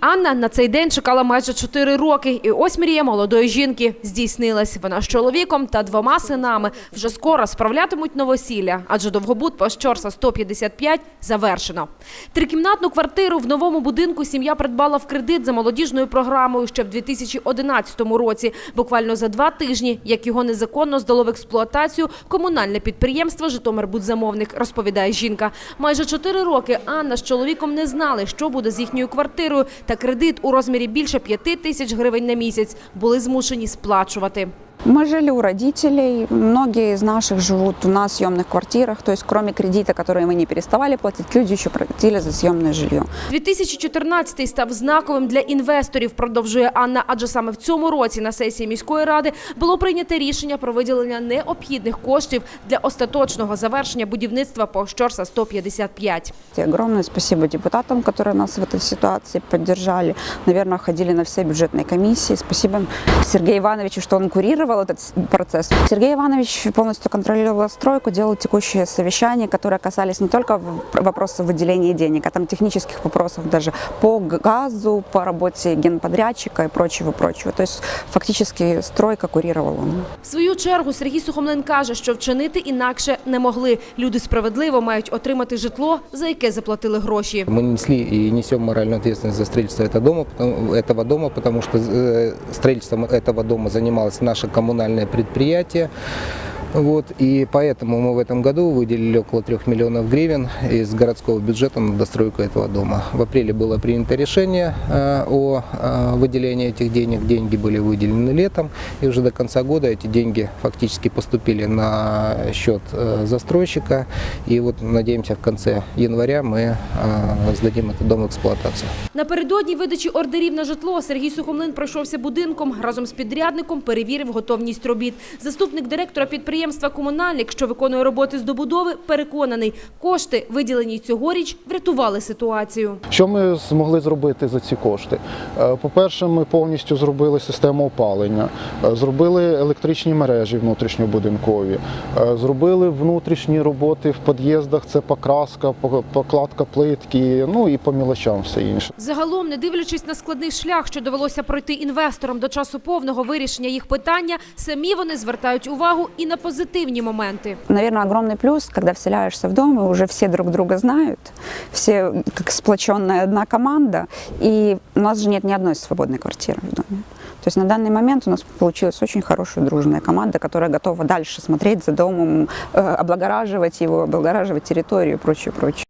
Анна на цей день чекала майже 4 роки, і ось мрія молодої жінки здійснилась. Вона з чоловіком та двома синами вже скоро справлятимуть новосілля, адже довгобуд по Щорса 155 завершено. Трикімнатну квартиру в новому будинку сім'я придбала в кредит за молодіжною програмою ще в 2011 році. Буквально за два тижні, як його незаконно здало в експлуатацію комунальне підприємство Житомирбудзамовник, розповідає жінка. Майже чотири роки Анна з чоловіком не знали, що буде з їхньою квартирою, та кредит у розмірі більше п'яти тисяч гривень на місяць були змушені сплачувати. Мы жили у родителей, многие из наших живут на съемных квартирах, то есть кроме кредита, который мы не переставали платить, люди еще платили за съемное жилье. 2014 став знаковим для інвесторів, продовжує Анна, адже саме в цьому році на сесії міської ради було прийнято рішення про виділення необхідних коштів для остаточного завершення будівництва по Щорса 155. И огромное спасибо депутатам, которые нас в этой ситуации поддержали. Наверное, ходили на все бюджетные комиссии. Спасибо Сергею Ивановичу, что он курировал этот с- процесс. Сергей Иванович полностью контролировал стройку, делал текущие совещания, которые касались не только в- вопросов выделения денег, а там технических вопросов даже по газу, по работе генподрядчика и прочего-прочего. То есть фактически стройка курировал он. В свою чергу Сергій Сухомлин каже, що вчинити інакше не могли. Люди справедливо мають отримати житло, за яке заплатили гроші. Мы несли и несем моральную ответственность за строительство этого дома, потому- этого дома, потому что э, строительством этого дома занималось наше коммунальное предприятие. Вот, и поэтому мы в этом году выделили около 3 миллионов гривен из городского бюджета на достройку этого дома. В апреле было принято решение э, о э, выделении этих денег. Деньги были выделены летом, и уже до конца года эти деньги фактически поступили на счет э, застройщика. И вот надеемся, в конце января мы э, сдадим этот дом в эксплуатацию. Напередодні видачі ордерів на житло Сергій Сухомлин пройшовся будинком разом з підрядником, перевірив готовність робіт. Заступник директора підприємства «Комунальник», що виконує роботи з добудови, переконаний, кошти, виділені цьогоріч, врятували ситуацію. Що ми змогли зробити за ці кошти? Е, По-перше, ми повністю зробили систему опалення, е, зробили електричні мережі внутрішньобудинкові, е, зробили внутрішні роботи в під'їздах, це покраска, покладка плитки, ну і по мілочам все інше. Загалом, не дивлячись на складний шлях, що довелося пройти інвесторам до часу повного вирішення їх питання, самі вони звертають увагу і на позитивні моменти. Наверное, огромный плюс, когда вселяешься в дом, и уже все друг друга знают, все как сплоченная одна команда, и у нас же нет ни одной свободной квартиры в доме. То есть на данный момент у нас получилась очень хорошая дружная команда, которая готова дальше смотреть за домом, э, облагораживать его, облагораживать территорию и прочее, прочее.